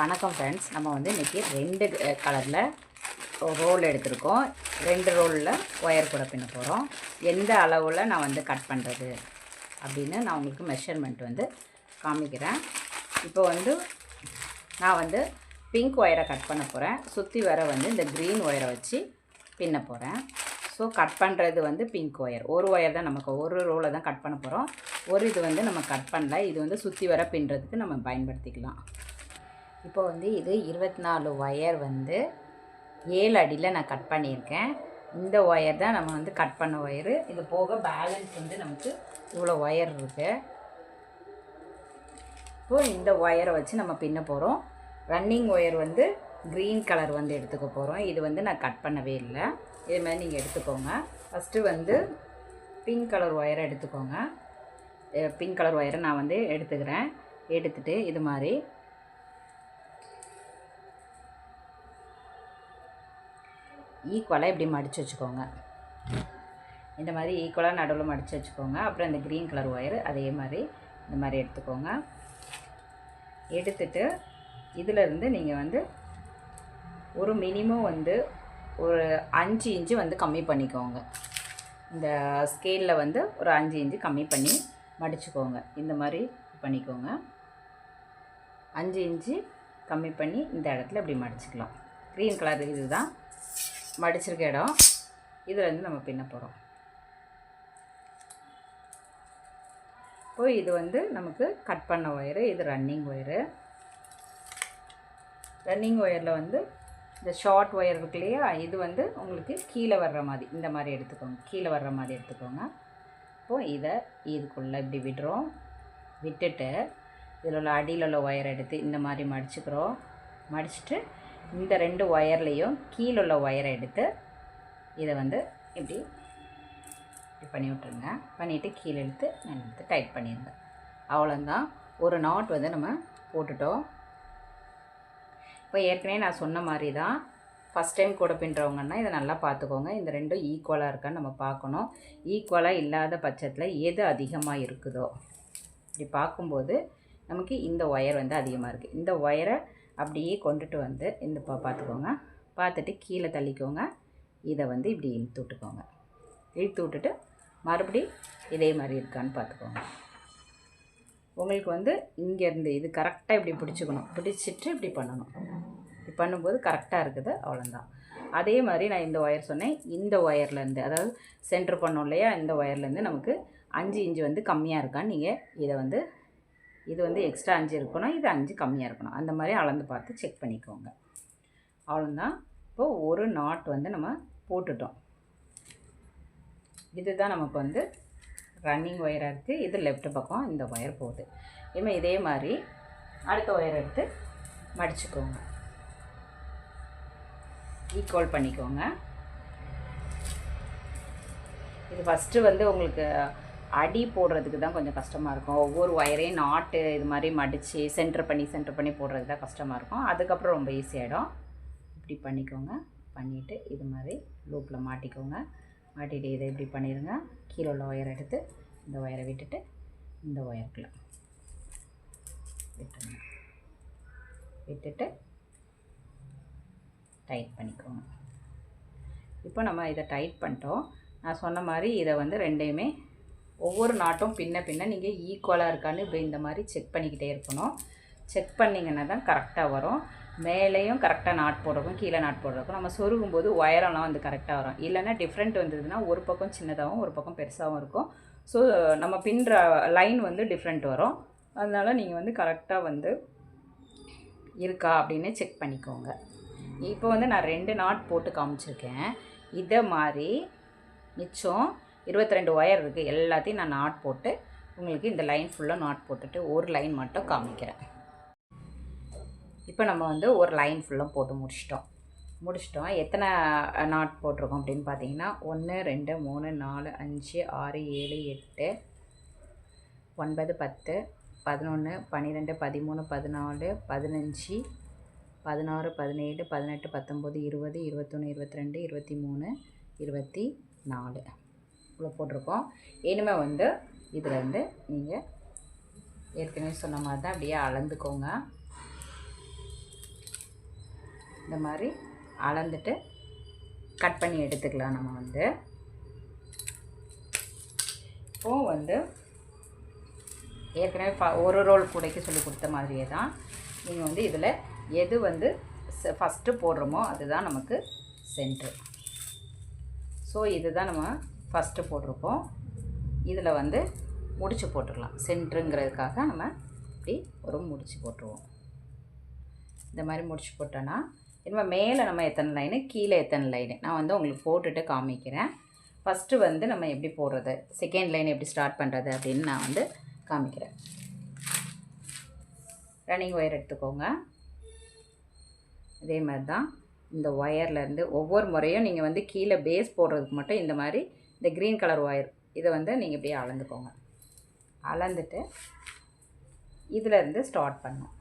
வணக்கம் ஃப்ரெண்ட்ஸ் நம்ம வந்து இன்றைக்கி ரெண்டு கலரில் ரோல் எடுத்திருக்கோம். ரெண்டு ரோலில் ஒயர் கூட பின்ன போகிறோம் எந்த அளவில் நான் வந்து கட் பண்ணுறது அப்படின்னு நான் உங்களுக்கு மெஷர்மெண்ட் வந்து காமிக்கிறேன். இப்போ வந்து நான் வந்து பிங்க் ஒயரை கட் பண்ண போகிறேன் சுற்றி வர வந்து இந்த க்ரீன் ஒயரை வச்சு பின்ன போகிறேன் ஸோ கட் பண்ணுறது வந்து பிங்க் ஒயர் ஒரு ஒயர் தான் நமக்கு ஒரு ரோலை தான் கட் பண்ண போகிறோம் ஒரு இது வந்து நம்ம கட் பண்ணல. இது வந்து சுற்றி வர பின்னுறதுக்கு நம்ம பயன்படுத்திக்கலாம். இப்போ வந்து இது இருபத்தி நாலு ஒயர் வந்து ஏழு அடியில் நான் கட் பண்ணியிருக்கேன். இந்த ஒயர் தான் நம்ம வந்து கட் பண்ண ஒயரு இது போக பேலன்ஸ் வந்து நமக்கு இவ்வளோ ஒயர் இருக்குது இப்போது இந்த ஒயரை வச்சு நம்ம பின்ன போகிறோம் ரன்னிங் ஒயர் வந்து க்ரீன் கலர் வந்து எடுத்துக்க போகிறோம் இது வந்து நான் கட் பண்ணவே இல்லை. இது மாதிரி நீங்கள் எடுத்துக்கோங்க. ஃபஸ்ட்டு வந்து பிங்க் கலர் ஒயரை எடுத்துக்கோங்க. பிங்க் கலர் ஒயரை நான் வந்து எடுத்துக்கிறேன். எடுத்துகிட்டு இது மாதிரி ஈக்குவலாக இப்படி மடித்து வச்சுக்கோங்க. இந்த மாதிரி ஈக்குவலாக நடுவில் மடித்து வச்சுக்கோங்க. அப்புறம் இந்த க்ரீன் கலர் ஒயர் அதே மாதிரி இந்த மாதிரி எடுத்துக்கோங்க. எடுத்துட்டு இதிலருந்து நீங்கள் வந்து ஒரு மினிமம் வந்து ஒரு அஞ்சு இன்ச்சு வந்து கம்மி பண்ணிக்கோங்க. இந்த ஸ்கேலில் வந்து ஒரு அஞ்சு இன்ச்சு கம்மி பண்ணி மடிச்சுக்கோங்க. இந்த மாதிரி பண்ணிக்கோங்க. அஞ்சு இன்ச்சு கம்மி பண்ணி இந்த இடத்துல இப்படி மடிச்சுக்கலாம். க்ரீன் கலர் இதுதான். மடிச்சிருக்க இடம். இதில் நம்ம பின்ன போகிறோம் இப்போ இது வந்து நமக்கு கட் பண்ண ஒயரு இது ரன்னிங் ஒயரு ரன்னிங் ஒயரில் வந்து இந்த ஷார்ட் ஒயர் இருக்கு இல்லையா? இது வந்து உங்களுக்கு கீழே வர்ற மாதிரி இந்த மாதிரி எடுத்துக்கோங்க. கீழே வர்ற மாதிரி எடுத்துக்கோங்க. இப்போது இதை இதுக்குள்ளே இப்படி விடுறோம். விட்டுட்டு இதில் உள்ள அடியில் உள்ள ஒயர் எடுத்து இந்த மாதிரி மடிச்சுக்கிறோம். மடிச்சுட்டு இந்த ரெண்டு ஒயர்லேயும் கீழே உள்ள ஒயரை எடுத்து இதை வந்து இப்படி இப்படி பண்ணி விட்ருங்க பண்ணிவிட்டு கீழே இழுத்து நான் எடுத்து டைட் பண்ணிடுங்க அவ்வளோதான் ஒரு நாட் வந்து நம்ம போட்டுட்டோம். இப்போ ஏற்கனவே நான் சொன்ன மாதிரி தான் ஃபஸ்ட் டைம் கூட பின்னுறவங்கன்னா இதை நல்லா பார்த்துக்கோங்க. இந்த ரெண்டும் ஈக்குவலாக இருக்கான்னு நம்ம பார்க்கணும். ஈக்குவலாக இல்லாத பட்சத்தில் எது அதிகமாக இருக்குதோ. இப்படி பார்க்கும்போது நமக்கு இந்த ஒயர் வந்து அதிகமாக இருக்குது இந்த ஒயரை அப்படியே கொண்டுட்டு வந்து இந்த பா பார்த்துக்கோங்க. பார்த்துட்டு கீழே தள்ளிக்கோங்க. இதை வந்து இப்படி இழுத்து விட்டுக்கோங்க. இழுத்து விட்டுட்டு மறுபடி இதே மாதிரி இருக்கான்னு பார்த்துக்கோங்க. உங்களுக்கு வந்து இங்கேருந்து இது கரெக்டாக இப்படி பிடிச்சிக்கணும். பிடிச்சிட்டு இப்படி பண்ணணும். இப்படி பண்ணும்போது கரெக்டாக இருக்குது. அவ்வளோதான். அதே மாதிரி நான் இந்த ஒயர் சொன்னேன். இந்த ஒயர்லேருந்து அதாவது சென்டர் பண்ணோம் இல்லையா? இந்த ஒயர்லேருந்து நமக்கு அஞ்சு இன்ச்சு வந்து கம்மியாக இருக்கான்னு நீங்கள் இதை வந்து இது வந்து எக்ஸ்ட்ரா அஞ்சு இருக்கணும் இது அஞ்சு கம்மியாக இருக்கணும். அந்த மாதிரி அளந்து பார்த்து செக் பண்ணிக்கோங்க. அவ்வளோதான் இப்போது ஒரு நாட் வந்து நம்ம போட்டுட்டோம். இதுதான் நமக்கு வந்து ரன்னிங் ஒயராக இருக்குது இது லெஃப்ட் பக்கம் இந்த ஒயர் போகுது. இனிமேல் இதே மாதிரி அடுத்த ஒயர் எடுத்து மடிச்சுக்கோங்க. ஈக்குவல் பண்ணிக்கோங்க. இது ஃபஸ்ட்டு வந்து உங்களுக்கு அடி போடுறதுக்கு தான் கொஞ்சம் கஷ்டமாக இருக்கும். ஒவ்வொரு ஒயரையும் நாட்டு இது மாதிரி மடித்து சென்டர் பண்ணி சென்டர் பண்ணி போடுறதுக்கு தான் கஷ்டமாக இருக்கும். அதுக்கப்புறம் ரொம்ப ஈஸியாகிடும் இப்படி பண்ணிக்கோங்க. பண்ணிவிட்டு இது மாதிரி லூப்பில் மாட்டிக்கோங்க. மாட்டிட்டு இதை இப்படி பண்ணிடுங்க கீழே உள்ள ஒயர் எடுத்து இந்த ஒயரை விட்டுட்டு இந்த ஒயருக்குள்ள விட்டுருங்க. விட்டுட்டு டைட் பண்ணிக்கோங்க. இப்போ நம்ம இதை டைட் பண்ணிட்டோம். நான் சொன்ன மாதிரி இதை வந்து ரெண்டையுமே ஒவ்வொரு நாட்டும் பின்ன பின்ன நீங்கள் ஈக்குவலாக இருக்கான்னு இப்போ இந்த மாதிரி செக் பண்ணிக்கிட்டே இருக்கணும். செக் பண்ணிங்கன்னா தான் கரெக்டாக வரும். மேலேயும் கரெக்டாக நாட் போடுறக்கும் கீழே நாட் போடுறக்கும் நம்ம சொருகும் போது ஒயரெல்லாம் வந்து கரெக்டாக வரும். இல்லைன்னா டிஃப்ரெண்ட் வந்ததுன்னா ஒரு பக்கம் சின்னதாகவும் ஒரு பக்கம் பெருசாகவும் இருக்கும். ஸோ நம்ம பின்னுற லைன் வந்து டிஃப்ரெண்ட் வரும். அதனால் நீங்கள் வந்து கரெக்டாக வந்து இருக்கா அப்படின்னு செக் பண்ணிக்கோங்க. இப்போ வந்து நான் ரெண்டு நாட் போட்டு காமிச்சிருக்கேன். இதை மாதிரி மிச்சம் இருபத்தி ரெண்டு ஒயர் இருக்குது எல்லாத்தையும் நான் நாட் போட்டு உங்களுக்கு இந்த லைன் ஃபுல்லாக நாட் போட்டுட்டு ஒரு லைன் மட்டும் காமிக்கிறேன். இப்போ நம்ம வந்து ஒரு லைன் ஃபுல்லாக போட்டு முடிச்சிட்டோம். முடிச்சிட்டோம். எத்தனை நாட் போட்டிருக்கோம் அப்படின்னு பார்த்தீங்கன்னா ஒன்று ரெண்டு மூணு நாலு அஞ்சு ஆறு ஏழு எட்டு ஒன்பது பத்து பதினொன்று பன்னிரெண்டு பதிமூணு பதினாலு பதினஞ்சு பதினாறு பதினேழு பதினெட்டு பத்தொம்போது இருபது இருபத்தொன்று இருபத்தி ரெண்டு இருபத்தி மூணு இருபத்தி நாலு. இவ்வளோ போட்டிருக்கோம். இனிமேல் வந்து இதில் வந்து நீங்கள் ஏற்கனவே சொன்ன மாதிரி தான் அப்படியே அளந்துக்கோங்க. இந்த மாதிரி அளந்துட்டு கட் பண்ணி எடுத்துக்கலாம் நம்ம வந்து. இப்போ வந்து ஏற்கனவே ஃப ஒரு ரோல் கூடைக்கு சொல்லி கொடுத்த மாதிரியே தான் நீங்கள் வந்து இதில் எது வந்து ஃபஸ்ட்டு போடுறோமோ அதுதான் நமக்கு சென்ட்ரு ஸோ இதுதான் நம்ம ஃபஸ்ட்டு போட்டிருக்கோம் இதில் வந்து முடிச்சு போட்டுடலாம். சென்ட்ருங்கிறதுக்காக நம்ம இப்படி ஒரு முடிச்சு போட்டுருவோம். இந்த மாதிரி முடிச்சு போட்டோன்னா இனிமேல் மேலே நம்ம எத்தனை லைனு கீழே எத்தனை லைனு நான் வந்து உங்களுக்கு போட்டுட்டு காமிக்கிறேன். ஃபஸ்ட்டு வந்து நம்ம எப்படி போடுறது? செகண்ட் லைன் எப்படி ஸ்டார்ட் பண்ணுறது அப்படின்னு நான் வந்து காமிக்கிறேன். ரன்னிங் ஒயர் எடுத்துக்கோங்க. அதே மாதிரி தான் இந்த ஒயர்லேருந்து ஒவ்வொரு முறையும் நீங்கள் வந்து கீழே பேஸ் போடுறதுக்கு மட்டும் இந்த மாதிரி இந்த க்ரீன் கலர் ஒயர் இதை வந்து நீங்கள் இப்படியே அளந்துக்கோங்க. அளந்துட்டு இதிலேருந்து ஸ்டார்ட் பண்ணோம்.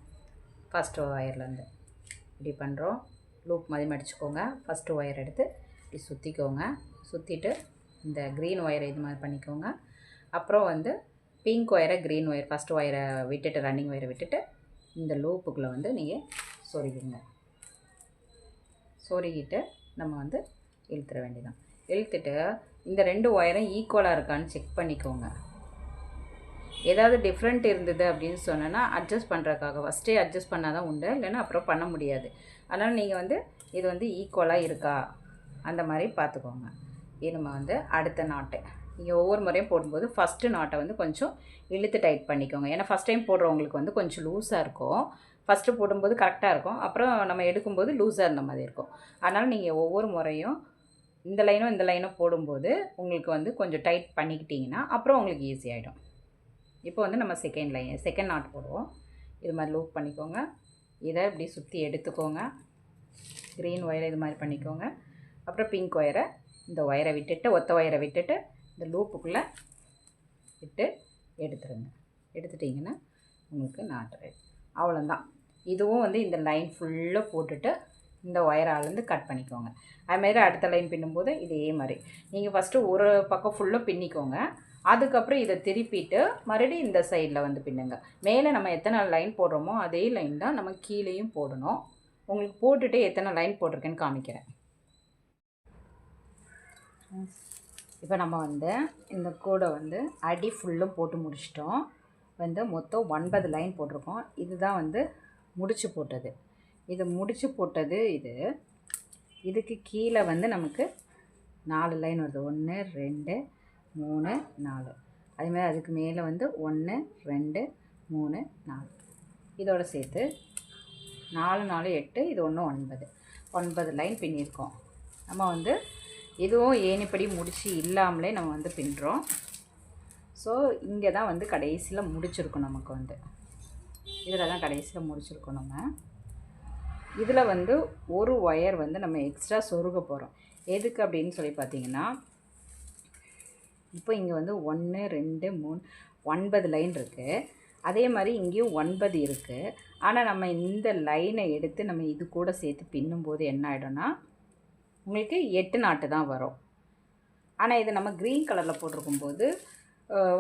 ஃபஸ்ட்டு ஒயர்லேருந்து இப்படி பண்ணுறோம் லூப் மாதிரி மடிச்சுக்கோங்க ஃபஸ்ட்டு ஒயர் எடுத்து இப்படி சுற்றிக்கோங்க சுற்றிட்டு இந்த க்ரீன் ஒயரை இது மாதிரி பண்ணிக்கோங்க. அப்புறம் வந்து பிங்க் ஒயரை க்ரீன் ஒயர் ஃபஸ்ட் ஒயரை விட்டுட்டு ரன்னிங் ஒயரை விட்டுட்டு இந்த லூப்புக்குள்ளே வந்து நீங்கள் சொருகிடுங்க. சொருகிட்டு நம்ம வந்து இழுத்துற வேண்டியதான் இழுத்துட்டு இந்த ரெண்டு ஒயரும் ஈக்குவலாக இருக்கான்னு செக் பண்ணிக்கோங்க. ஏதாவது டிஃப்ரெண்ட் இருந்தது அப்படின்னு சொன்னேன்னா அட்ஜஸ்ட் பண்ணுறதுக்காக ஃபஸ்ட்டே அட்ஜஸ்ட் பண்ணால் தான் உண்டு இல்லைன்னா அப்புறம் பண்ண முடியாது. அதனால் நீங்கள் வந்து இது வந்து ஈக்குவலாக இருக்கா? அந்த மாதிரி பார்த்துக்கோங்க. இது நம்ம வந்து அடுத்த நாட்டு நீங்கள் ஒவ்வொரு முறையும் போடும்போது ஃபஸ்ட்டு நாட்டை வந்து கொஞ்சம் இழுத்து டைட் பண்ணிக்கோங்க. ஏன்னா ஃபஸ்ட் டைம் போடுறவங்களுக்கு வந்து கொஞ்சம் லூஸாக இருக்கும். ஃபஸ்ட்டு போடும்போது கரெக்டாக இருக்கும். அப்புறம் நம்ம எடுக்கும்போது லூஸாக இருந்த மாதிரி இருக்கும். அதனால் நீங்கள் ஒவ்வொரு முறையும் இந்த லைனும் இந்த லைனும் போடும்போது உங்களுக்கு வந்து கொஞ்சம் டைட் பண்ணிக்கிட்டிங்கன்னா அப்புறம் உங்களுக்கு ஈஸியாகிடும் இப்போ வந்து நம்ம செகண்ட் லைன் செகண்ட் நாட் போடுவோம். இது மாதிரி லூப் பண்ணிக்கோங்க. இதை இப்படி சுற்றி எடுத்துக்கோங்க. க்ரீன் ஒயரை இது மாதிரி பண்ணிக்கோங்க. அப்புறம் பிங்க் ஒயரை இந்த ஒயரை விட்டுட்டு ஒத்த ஒயரை விட்டுட்டு இந்த லூப்புக்குள்ளே விட்டு எடுத்துருங்க. எடுத்துட்டிங்கன்னா உங்களுக்கு நாட்டு ரெடி அவ்வளோதான் இதுவும் வந்து இந்த லைன் ஃபுல்லாக போட்டுட்டு இந்த ஒயர் அளந்து கட் பண்ணிக்கோங்க. அதுமாரி அடுத்த லைன் பின்னும்போது இதே மாதிரி நீங்கள் ஃபஸ்ட்டு ஒரு பக்கம் ஃபுல்லாக பின்னிக்கோங்க. அதுக்கப்புறம் இதை திருப்பிட்டு மறுபடியும் இந்த சைடில் வந்து பின்னுங்க. மேலே நம்ம எத்தனை லைன் போடுறோமோ அதே லைன் தான் நம்ம கீழேயும் போடணும். உங்களுக்கு போட்டுட்டு எத்தனை லைன் போட்டிருக்கேன்னு காமிக்கிறேன். இப்போ நம்ம வந்து இந்த கூடை வந்து அடி ஃபுல்லும் போட்டு முடிச்சிட்டோம். வந்து மொத்தம் ஒன்பது லைன் போட்டிருக்கோம். இதுதான் வந்து முடிச்சு போட்டது. இது முடிச்சு போட்டது இது. இதுக்கு கீழே வந்து நமக்கு நாலு லைன் வருது. ஒன்று ரெண்டு மூணு நாலு. அதுமாதிரி அதுக்கு மேலே வந்து ஒன்று ரெண்டு மூணு நாலு. இதோட சேர்த்து நாலு நாலு எட்டு இது ஒன்று ஒன்பது. ஒன்பது லைன் பின்னியிருக்கோம். நம்ம வந்து இதுவும் ஏணிப்படி முடிச்சு இல்லாமலே நம்ம வந்து பின்னுறோம் ஸோ இங்கே தான் வந்து கடைசியில் முடிச்சிருக்கோம் நமக்கு வந்து. இதில் தான் கடைசியில் முடிச்சிருக்கோம் நம்ம. இதில் வந்து ஒரு ஒயர் வந்து நம்ம எக்ஸ்ட்ரா சொருக போகிறோம் எதுக்கு அப்படின்னு சொல்லி பார்த்தீங்கன்னா இப்போ இங்கே வந்து ஒன்று ரெண்டு மூணு ஒன்பது லைன் இருக்குது அதே மாதிரி இங்கேயும் ஒன்பது இருக்குது ஆனால் நம்ம இந்த லைனை எடுத்து நம்ம இது கூட சேர்த்து பின்னும்போது என்ன ஆகிடும்னா உங்களுக்கு எட்டு நாட்டு தான் வரும். ஆனால் இது நம்ம க்ரீன் கலரில் போட்டிருக்கும்போது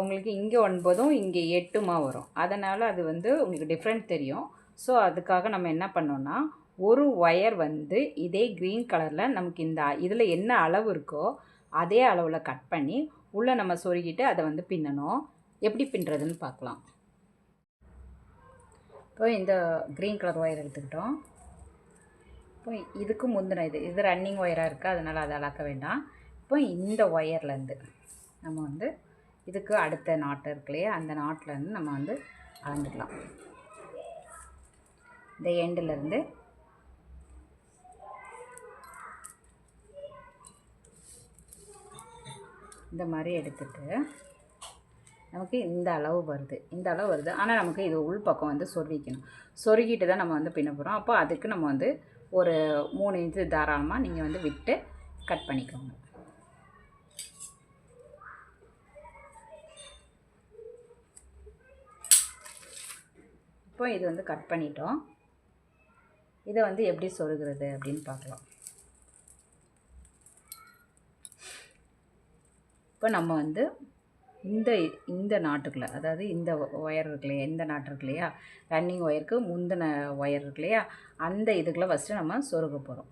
உங்களுக்கு இங்கே ஒன்பதும் இங்கே எட்டுமா வரும். அதனால் அது வந்து உங்களுக்கு டிஃப்ரெண்ட் தெரியும். ஸோ அதுக்காக நம்ம என்ன பண்ணோன்னா ஒரு ஒயர் வந்து இதே க்ரீன் கலரில் நமக்கு இந்த இதில் என்ன அளவு இருக்கோ அதே அளவில் கட் பண்ணி உள்ளே நம்ம சொருகிட்டு அதை வந்து பின்னணும். எப்படி பின்னுறதுன்னு பார்க்கலாம். இப்போ இந்த க்ரீன் கலர் ஒயர் எடுத்துக்கிட்டோம். இப்போ இதுக்கு முந்தின இது இது ரன்னிங் ஒயராக இருக்குது அதனால் அதை அளக்க வேண்டாம். இப்போ இந்த ஒயர்லேருந்து நம்ம வந்து இதுக்கு அடுத்த நாட்டு இருக்கு இல்லையா அந்த நாட்டிலேருந்து நம்ம வந்து அளந்துடலாம் இந்த எண்டுலேருந்து இந்த மாதிரி எடுத்துட்டு நமக்கு இந்த அளவு வருது. இந்த அளவு வருது. ஆனால் நமக்கு இது உள் பக்கம் வந்து சொருவிக்கணும் சொருகிட்டு தான் நம்ம வந்து பின்ன போகிறோம் அப்போ அதுக்கு நம்ம வந்து ஒரு மூணு இன்ச்சு தாராளமாக நீங்கள் வந்து விட்டு கட் பண்ணிக்கோங்க. இப்போ இது வந்து கட் பண்ணிட்டோம். இதை வந்து எப்படி சொருகிறது அப்படின்னு பார்க்கலாம். இப்போ நம்ம வந்து இந்த இந்த நாட்டுக்குள்ளே அதாவது இந்த ஒயர் இருக்கு இல்லையா இந்த நாட்டு இருக்கு இல்லையா ரன்னிங் ஒயருக்கு முந்தின ஒயர் இருக்கு இல்லையா அந்த இதுக்குள்ளே ஃபஸ்ட்டு நம்ம சொருக போகிறோம்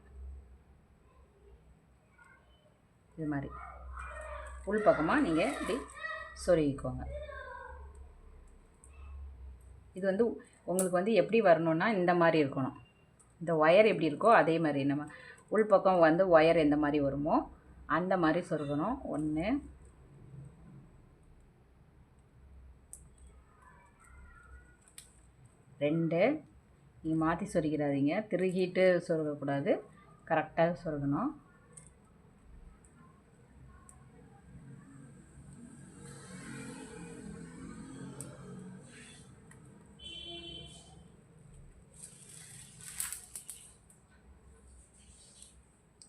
இது மாதிரி. உள் பக்கமாக நீங்கள் இப்படி சொருகிக்கோங்க. இது வந்து உங்களுக்கு வந்து எப்படி வரணும்னா இந்த மாதிரி இருக்கணும். இந்த ஒயர் எப்படி இருக்கோ அதே மாதிரி நம்ம உள் பக்கம் வந்து ஒயர் எந்த மாதிரி வருமோ அந்த மாதிரி சொருகணும். ஒன்று ரெண்டு. நீங்கள் மாற்றி சொருகிறாதீங்க திருகிட்டு சொருகக்கூடாது. கரெக்டாக சொருகணும்.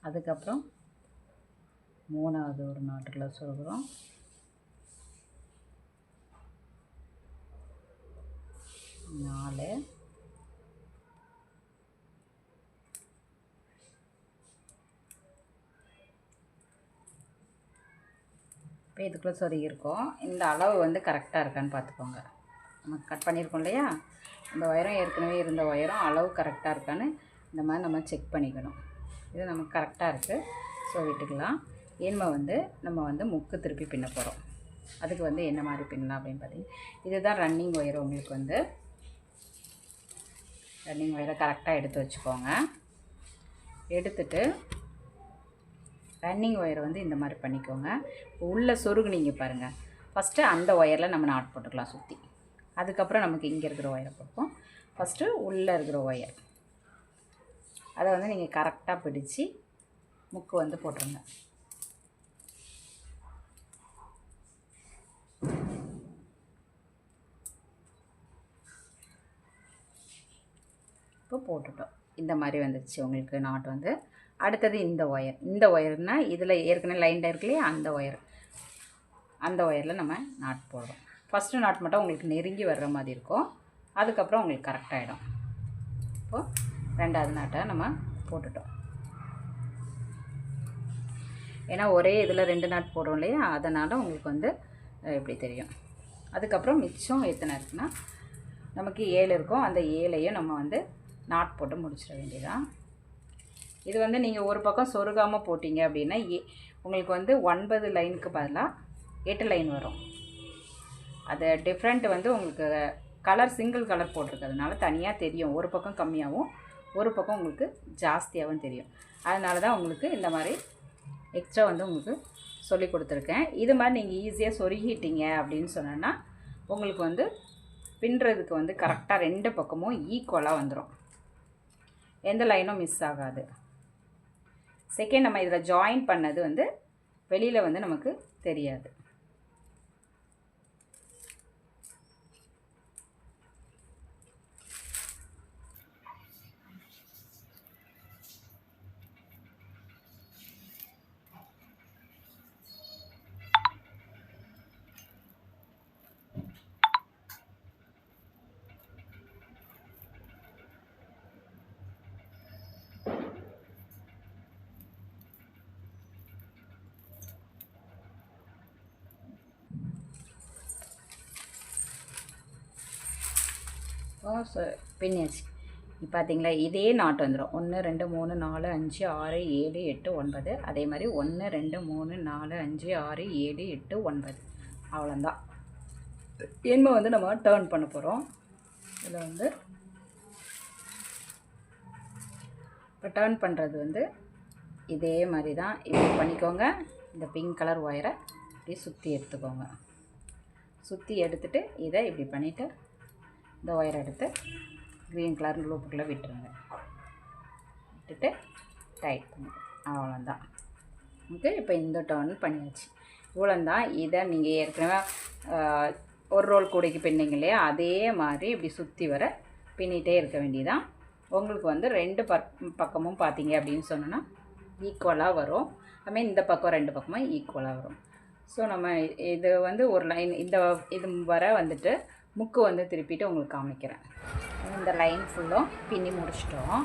அதுக்கப்புறம் மூணாவது ஒரு நாட்டில் சொல்கிறோம் நாலு. இப்போ இதுக்குள்ளே சொருகியிருக்கோம். இந்த அளவு வந்து கரெக்டாக இருக்கான்னு பார்த்துக்கோங்க. நம்ம கட் பண்ணியிருக்கோம் இல்லையா? இந்த ஒயரம் ஏற்கனவே இருந்த ஒயரம் அளவு கரெக்டாக இருக்கான்னு இந்த மாதிரி நம்ம செக் பண்ணிக்கணும். இது நமக்கு கரெக்டாக இருக்குது ஸோ விட்டுக்கலாம். ஏன்மை வந்து நம்ம வந்து முக்கு திருப்பி பின்ன போகிறோம் அதுக்கு வந்து என்ன மாதிரி பின்னலாம் அப்படின்னு பார்த்தீங்கன்னா இதுதான் ரன்னிங் ஒயர் உங்களுக்கு வந்து ரன்னிங் ஒயரை கரெக்டாக எடுத்து வச்சுக்கோங்க. எடுத்துட்டு ரன்னிங் ஒயர் வந்து இந்த மாதிரி பண்ணிக்கோங்க. உள்ள சொருகுனீங்க பாருங்கள் ஃபஸ்ட்டு அந்த ஒயரில் நம்ம நாட் போட்டுக்கலாம் சுற்றி அதுக்கப்புறம் நமக்கு இங்கே இருக்கிற ஒயரை போட்டுப்போம் ஃபஸ்ட்டு உள்ளே இருக்கிற ஒயர் அதை வந்து நீங்கள் கரெக்டாக பிடிச்சி முக்கு வந்து போட்டுருங்க. இப்போ போட்டுட்டோம். இந்த மாதிரி வந்துச்சு உங்களுக்கு நாட் வந்து. அடுத்தது இந்த ஒயர். இந்த ஒயர்னால் இதில் ஏற்கனவே லைனில் இருக்குல்லையே அந்த ஒயர். அந்த ஒயரில் நம்ம நாட் போடுறோம். ஃபஸ்ட்டு நாட் மட்டும் உங்களுக்கு நெருங்கி வர்ற மாதிரி இருக்கும். அதுக்கப்புறம் உங்களுக்கு கரெக்டாகிடும் இப்போது ரெண்டாவது நாட்டை நம்ம போட்டுட்டோம். ஏன்னா ஒரே இதில் ரெண்டு நாட் போடுறோம் இல்லையா? அதனால் உங்களுக்கு வந்து எப்படி தெரியும்? அதுக்கப்புறம் மிச்சம் எத்தனை இருக்குன்னா நமக்கு ஏழு இருக்கும். அந்த ஏழையும் நம்ம வந்து நாட் போட்டு முடிச்சிட வேண்டியதான் இது வந்து நீங்கள் ஒரு பக்கம் சொருகாமல் போட்டிங்க அப்படின்னா ஏ உங்களுக்கு வந்து ஒன்பது லைனுக்கு பதிலாக எட்டு லைன் வரும். அது டிஃப்ரெண்ட் வந்து உங்களுக்கு கலர் சிங்கிள் கலர் போட்டிருக்கிறதுனால தனியாக தெரியும். ஒரு பக்கம் கம்மியாகவும் ஒரு பக்கம் உங்களுக்கு ஜாஸ்தியாகவும் தெரியும். அதனால தான் உங்களுக்கு இந்த மாதிரி எக்ஸ்ட்ரா வந்து உங்களுக்கு சொல்லி கொடுத்துருக்கேன். இது மாதிரி நீங்கள் ஈஸியாக சொருகிட்டீங்க அப்படின்னு சொன்னோன்னா உங்களுக்கு வந்து பின்னுறதுக்கு வந்து கரெக்டாக ரெண்டு பக்கமும் ஈக்குவலாக வந்துடும் எந்த லைனும் மிஸ் ஆகாது. செகண்ட் நம்ம இதில் ஜாயின் பண்ணது வந்து வெளியில் வந்து நமக்கு தெரியாது. ஸோ ச பின்னியாச்சு இப்போ பார்த்தீங்களா இதே நாட்டு வந்துடும் ஒன்று ரெண்டு மூணு நாலு அஞ்சு ஆறு ஏழு எட்டு ஒன்பது. அதே மாதிரி ஒன்று ரெண்டு மூணு நாலு அஞ்சு ஆறு ஏழு எட்டு ஒன்பது. அவ்வளோந்தான் எண்மை வந்து நம்ம டேர்ன் பண்ண போகிறோம் இதில் வந்து இப்போ டேர்ன் பண்ணுறது வந்து இதே மாதிரி தான் இப்படி பண்ணிக்கோங்க. இந்த பிங்க் கலர் ஒயரை இப்படி சுற்றி எடுத்துக்கோங்க. சுற்றி எடுத்துகிட்டு இதை இப்படி பண்ணிவிட்டு இந்த ஒயர் எடுத்து க்ரீன் கலர் லூப்புக்குள்ளே விட்டுருங்க. விட்டுட்டு டைட் பண்ணுங்க அவ்வளோதான் ஓகே இப்போ இந்த டர்ன் பண்ணியாச்சு. இவ்வளோந்தான் இதை நீங்கள் ஏற்கனவே ஒரு ரோல் கூடைக்கு பின்னிங்க இல்லையா? அதே மாதிரி இப்படி சுற்றி வர பின்னிகிட்டே இருக்க வேண்டியதான் உங்களுக்கு வந்து ரெண்டு பக் பக்கமும் பார்த்தீங்க அப்படின்னு சொன்னோன்னா ஈக்குவலாக வரும். அதுமாதிரி இந்த பக்கம் ரெண்டு பக்கமும் ஈக்குவலாக வரும். ஸோ நம்ம இது வந்து ஒரு லைன் இந்த இது வர வந்துட்டு முக்கு வந்து திருப்பிட்டு உங்களுக்கு காமிக்கிறேன். இந்த லைன் ஃபுல்லும் பின்னி முடிச்சிட்டோம்.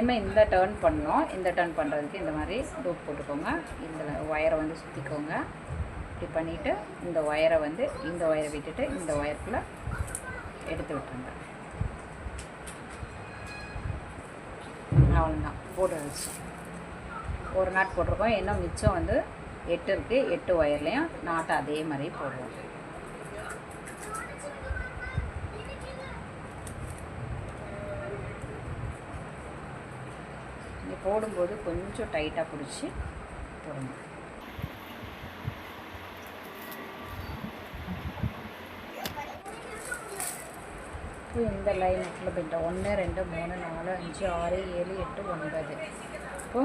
என்ன இந்த டேர்ன் பண்ணோம்? இந்த டேர்ன் பண்ணுறதுக்கு இந்த மாதிரி டூப் போட்டுக்கோங்க. இந்த ஒயரை வந்து சுற்றிக்கோங்க இப்படி பண்ணிவிட்டு இந்த ஒயரை வந்து இந்த ஒயரை விட்டுட்டு இந்த ஒயருக்குள்ளே எடுத்து விட்டுருங்க. அவ்வளோதான் போட்டு வச்சு ஒரு நாட் போட்டிருக்கோம். இன்னும் மிச்சம் வந்து எட்டு இருக்குது எட்டு ஒயர்லேயும் நாட்டை அதே மாதிரி போடுவோம் இது போடும்போது கொஞ்சம் டைட்டாக பிடிச்சி போடணும். இப்போ இந்த லைன் நெட்டில் போயிட்டோம் ஒன்று ரெண்டு மூணு நாலு அஞ்சு ஆறு ஏழு எட்டு ஒன்பது. இப்போ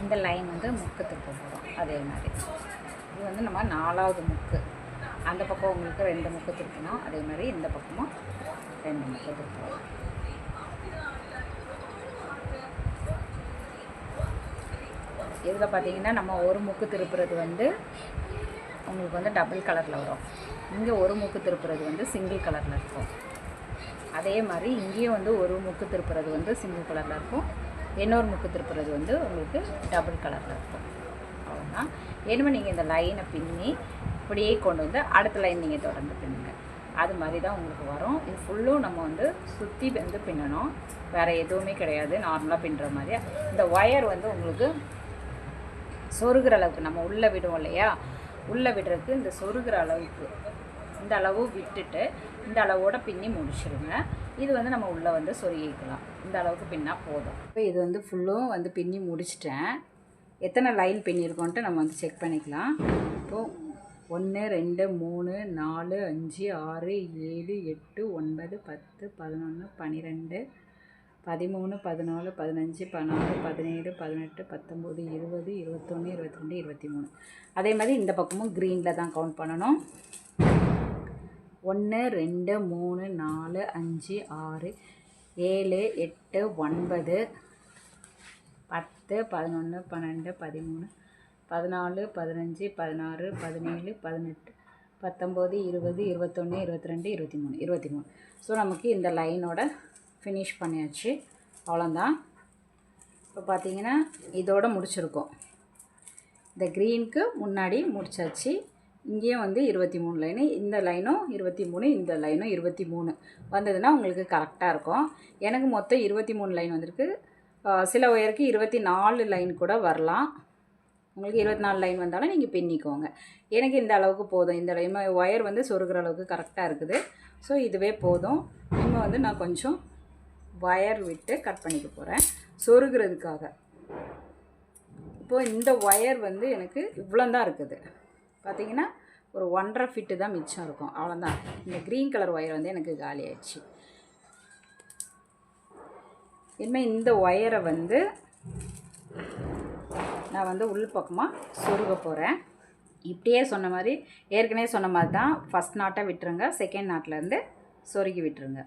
இந்த லைன் வந்து முக்கத்துக்கு போகிறோம் அதே மாதிரி. இது வந்து நம்ம நாலாவது முக்கு. அந்த பக்கம் உங்களுக்கு ரெண்டு முக்கு திருப்பினோம் அதே மாதிரி இந்த பக்கமும் ரெண்டு முக்கு திருப்போம் இதில் பார்த்தீங்கன்னா நம்ம ஒரு முக்கு திருப்புறது வந்து உங்களுக்கு வந்து டபுள் கலரில் வரும். இங்கே ஒரு முக்கு திருப்புறது வந்து சிங்கிள் கலரில் இருக்கும். அதே மாதிரி இங்கேயும் வந்து ஒரு முக்கு திருப்புறது வந்து சிங்கிள் கலரில் இருக்கும். இன்னொரு முக்கு திருப்புறது வந்து உங்களுக்கு டபுள் கலரில் இருக்கும். அவ்வளோதான் ஏனுமே நீங்கள் இந்த லைனை பின்னி இப்படியே கொண்டு வந்து அடுத்த லைன் நீங்கள் தொடர்ந்து பின்னுங்க. அது மாதிரி தான் உங்களுக்கு வரும். இது ஃபுல்லும் நம்ம வந்து சுற்றி வந்து பின்னணும். வேறு எதுவுமே கிடையாது. நார்மலாக பின்னுற மாதிரி இந்த ஒயர் வந்து உங்களுக்கு சொருகிற அளவுக்கு நம்ம உள்ளே விடுவோம் இல்லையா? உள்ளே விடுறதுக்கு இந்த சொருகிற அளவுக்கு இந்த அளவு விட்டுட்டு இந்த அளவோட பின்னி முடிச்சிடுங்க இது வந்து நம்ம உள்ளே வந்து சொருகிக்கலாம். இந்த அளவுக்கு பின்னா போதும். இப்போ இது வந்து ஃபுல்லும் வந்து பின்னி முடிச்சிட்டேன். எத்தனை லைன் பின்னிருக்கோன்ட்டு நம்ம வந்து செக் பண்ணிக்கலாம். இப்போது ஒன்று ரெண்டு மூணு நாலு அஞ்சு ஆறு ஏழு எட்டு ஒன்பது பத்து பதினொன்று பன்னிரெண்டு பதிமூணு பதினாலு பதினஞ்சு பதினாறு பதினேழு பதினெட்டு பத்தொம்போது இருபது இருபத்தொன்று இருபத்தி ரெண்டு இருபத்தி மூணு அதே மாதிரி இந்த பக்கமும் க்ரீனில் தான் கவுண்ட் பண்ணணும். ஒன்று ரெண்டு மூணு நாலு அஞ்சு ஆறு ஏழு எட்டு ஒன்பது பத்து பதினொன்று பன்னெண்டு பதிமூணு பதினாலு பதினஞ்சு பதினாறு பதினேழு பதினெட்டு பத்தொம்போது இருபது இருபத்தொன்று இருபத்தி ரெண்டு இருபத்தி மூணு இருபத்தி மூணு ஸோ நமக்கு இந்த லைனோட ஃபினிஷ் பண்ணியாச்சு. அவ்வளோதான் இப்போ பார்த்தீங்கன்னா இதோட முடிச்சிருக்கோம். இந்த க்ரீனுக்கு முன்னாடி முடிச்சாச்சு. இங்கேயும் வந்து இருபத்தி மூணு லைனு இந்த லைனும் இருபத்தி மூணு இந்த லைனும் இருபத்தி மூணு. வந்ததுன்னா உங்களுக்கு கரெக்டாக இருக்கும். எனக்கு மொத்தம் இருபத்தி மூணு லைன் வந்திருக்கு. சில ஒயருக்கு இருபத்தி நாலு லைன் கூட வரலாம். உங்களுக்கு இருபத்தி நாலு லைன் வந்தாலும் நீங்கள் பின்னிக்கோங்க. எனக்கு இந்த அளவுக்கு போதும். இந்த லைன் ஒயர் வந்து சொருகிற அளவுக்கு கரெக்டாக இருக்குது. ஸோ இதுவே போதும். இன்னும் வந்து நான் கொஞ்சம் ஒயர் விட்டு கட் பண்ணிக்க போகிறேன் சொருகிறதுக்காக. இப்போது இந்த ஒயர் வந்து எனக்கு இவ்வளோ தான் இருக்குது. பார்த்தீங்கன்னா ஒரு ஒன்றரை ஃபிட்டு தான் மிச்சம் இருக்கும். அவ்வளோதான் இந்த க்ரீன் கலர் ஒயர் வந்து எனக்கு காலி ஆயிடுச்சு இனிமேல் இந்த ஒயரை வந்து நான் வந்து உள் பக்கமாக சொருக போகிறேன் இப்படியே சொன்ன மாதிரி ஏற்கனவே சொன்ன மாதிரி தான் ஃபஸ்ட் நாட்டை விட்டுருங்க. செகண்ட் நாட்டிலேருந்து சொருகி விட்டுருங்க.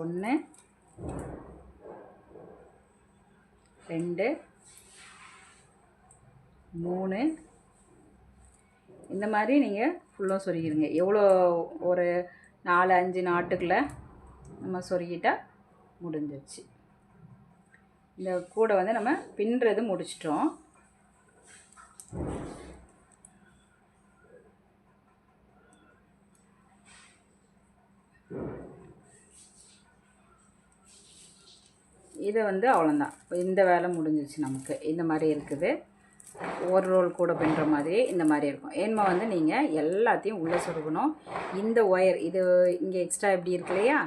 ஒன்று ரெண்டு மூணு. இந்த மாதிரி நீங்கள் ஃபுல்லும் சொருகிடுங்க எவ்வளோ ஒரு நாலு அஞ்சு நாட்டுக்குள்ளே நம்ம சொருகிட்டால் முடிஞ்சிருச்சு. இந்த கூடை வந்து நம்ம பின்னுறது முடிச்சிட்டோம். இது வந்து அவ்வளோந்தான். இந்த வேலை முடிஞ்சிருச்சு நமக்கு. இந்த மாதிரி இருக்குது. ஒரு ரோல் கூட பின்னுற மாதிரி இந்த மாதிரி இருக்கும். ஏன்மா வந்து நீங்கள் எல்லாத்தையும் உள்ளே சொருகணும். இந்த ஒயர் இது இங்கே எக்ஸ்ட்ரா இப்படி இருக்கு இல்லையா?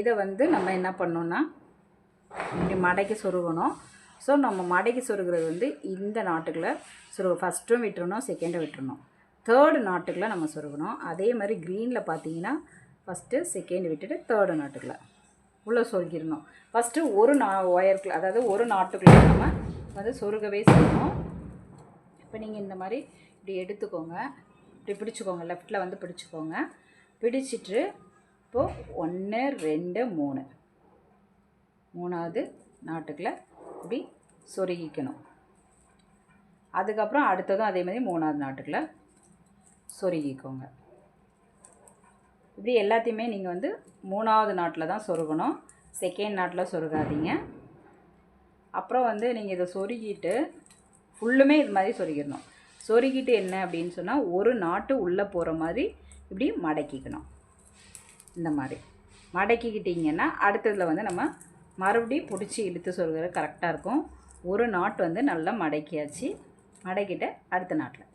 இதை வந்து நம்ம என்ன பண்ணோன்னா இப்படி மடக்கி சொருகணும். ஸோ நம்ம மடக்கி சொருகிறது வந்து இந்த நாட்டுக்குள்ளே சொருக ஃபஸ்ட்டும் விட்டுறணும் செகண்டும் விட்டுறணும். தேர்டு நாட்டுக்குள்ளே நம்ம சொருகணும். அதே மாதிரி க்ரீனில் பார்த்தீங்கன்னா ஃபஸ்ட்டு செகண்ட் விட்டுட்டு தேர்டு நாட்டுக்குள்ளே. உள்ளே சொருகிடணும் ஃபஸ்ட்டு ஒரு நா ஒயருக்குள்ள அதாவது ஒரு நாட்டுக்குள்ளே நம்ம வந்து சொருகவே செய்யணும். இப்போ நீங்கள் இந்த மாதிரி இப்படி எடுத்துக்கோங்க. இப்படி பிடிச்சிக்கோங்க. லெஃப்ட்டில் வந்து பிடிச்சிக்கோங்க. பிடிச்சிட்டு இப்போது ஒன்று ரெண்டு மூணு. மூணாவது நாட்டுக்குள்ள இப்படி சொருகிக்கணும். அதுக்கப்புறம் அடுத்ததும் அதே மாதிரி மூணாவது நாட்டுக்குள்ள சொருகிக்கோங்க. இப்படி எல்லாத்தையுமே நீங்கள் வந்து மூணாவது நாட்டில் தான் சொருகணும். செகண்ட் நாட்டில் சொருகாதீங்க. அப்புறம் வந்து நீங்கள் இதை சொருகிட்டு ஃபுல்லுமே இது மாதிரி சொருகிடணும். சொருகிட்டு என்ன அப்படின்னு சொன்னால் ஒரு நாட்டு உள்ளே போகிற மாதிரி இப்படி மடக்கிக்கணும். இந்த மாதிரி. மடக்கிக்கிட்டிங்கன்னா அடுத்ததில் வந்து நம்ம மறுபடியும் பிடிச்சி இழுத்து சொருகிற கரெக்டாக இருக்கும். ஒரு நாட் வந்து நல்லா மடக்கியாச்சு. மடக்கிட்டு அடுத்த நாட்டில்.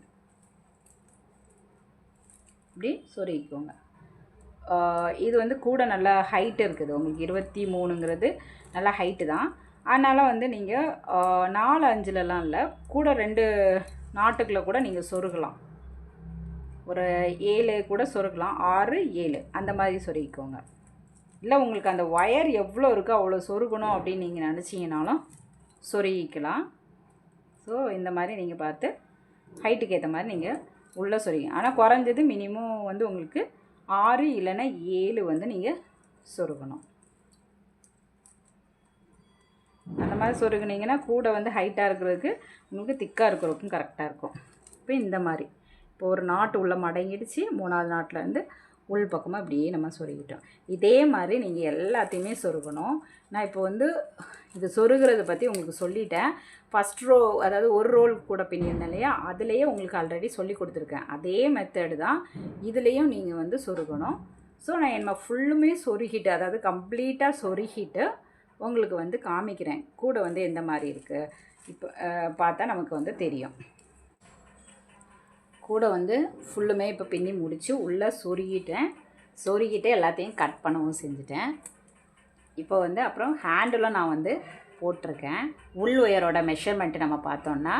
இப்படி சொருகிக்கோங்க. இது வந்து கூட நல்லா ஹைட் இருக்குது. உங்களுக்கு இருபத்தி மூணுங்கிறது நல்லா ஹைட்டு தான். அதனால் வந்து நீங்கள் நாலு அஞ்சுலலாம் இல்லை கூட ரெண்டு நாட்டுக்குள்ளே கூட நீங்கள் சொருகலாம். ஒரு ஏழு கூட சொருகலாம். ஆறு ஏழு. அந்த மாதிரி சொருகிக்கோங்க. இல்லை உங்களுக்கு அந்த ஒயர் எவ்வளோ இருக்கோ அவ்வளோ சொருகணும் அப்படின்னு நீங்கள் நினச்சிங்கனாலும் சொருகிக்கலாம். ஸோ இந்த மாதிரி நீங்கள் பார்த்து ஹைட்டுக்கு ஏற்ற மாதிரி நீங்கள் உள்ளே சொருகிங்க ஆனால் குறைஞ்சது மினிமம் வந்து உங்களுக்கு ஆறு இல்லைன்னா ஏழு வந்து நீங்கள் சொருகணும். அந்த மாதிரி சொருகுனீங்கன்னா கூட வந்து ஹைட்டாக இருக்கிறதுக்கு உங்களுக்கு திக்காக இருக்கிறதுக்கும் கரெக்டாக இருக்கும். இப்போ இந்த மாதிரி. இப்போ ஒரு நாட்டு உள்ள மடங்கிடுச்சு. மூணாவது நாட்டில் வந்து உள் பக்கமாக அப்படியே நம்ம சொருகிட்டோம். இதே மாதிரி நீங்கள் எல்லாத்தையுமே சொருகணும். நான் இப்போ வந்து இது சொருகிறத பற்றி உங்களுக்கு சொல்லிட்டேன். ஃபஸ்ட் ரோ அதாவது ஒரு ரோல் கூட பின்னிருந்தேன் இல்லையா? அதுலேயே உங்களுக்கு ஆல்ரெடி சொல்லி கொடுத்துருக்கேன். அதே மெத்தடு தான் இதுலேயும் நீங்கள் வந்து சொருகணும். ஸோ நான் என்ன ஃபுல்லுமே சொருகிட்டு அதாவது கம்ப்ளீட்டாக சொருகிட்டு உங்களுக்கு வந்து காமிக்கிறேன். கூட வந்து எந்த மாதிரி இருக்குது இப்போ பார்த்தா நமக்கு வந்து தெரியும். கூட வந்து ஃபுல்லுமே இப்போ பின்னி முடித்து உள்ளே சொருகிட்டேன். சொருகிட்டு எல்லாத்தையும் கட் பண்ணவும் செஞ்சுட்டேன். இப்போ வந்து அப்புறம் ஹேண்டிலும் நான் வந்து போட்டிருக்கேன். உள் ஒயரோட மெஷர்மெண்ட்டு நம்ம பார்த்தோம்னா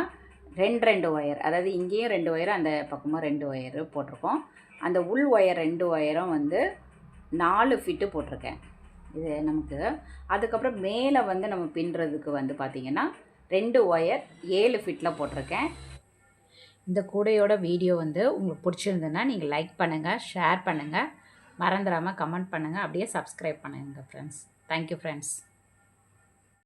ரெண்டு ரெண்டு ஒயர் அதாவது இங்கேயும் ரெண்டு ஒயர் அந்த பக்கமும் ரெண்டு ஒயர் போட்டிருக்கோம். அந்த உள் ஒயர் ரெண்டு ஒயரும் வந்து நாலு ஃபிட்டு போட்டிருக்கேன். இது நமக்கு. அதுக்கப்புறம் மேலே வந்து நம்ம பின்னுறதுக்கு வந்து பார்த்திங்கன்னா ரெண்டு ஒயர் ஏழு ஃபிட்டில் போட்டிருக்கேன். இந்த கூடையோட வீடியோ வந்து உங்களுக்கு பிடிச்சிருந்ததுன்னா நீங்கள் லைக் பண்ணுங்கள் ஷேர் பண்ணுங்கள் மறந்துடாமல் கமெண்ட் பண்ணுங்கள் அப்படியே சப்ஸ்கிரைப் பண்ணுங்கள் ஃப்ரெண்ட்ஸ் தேங்க்யூ ஃப்ரெண்ட்ஸ்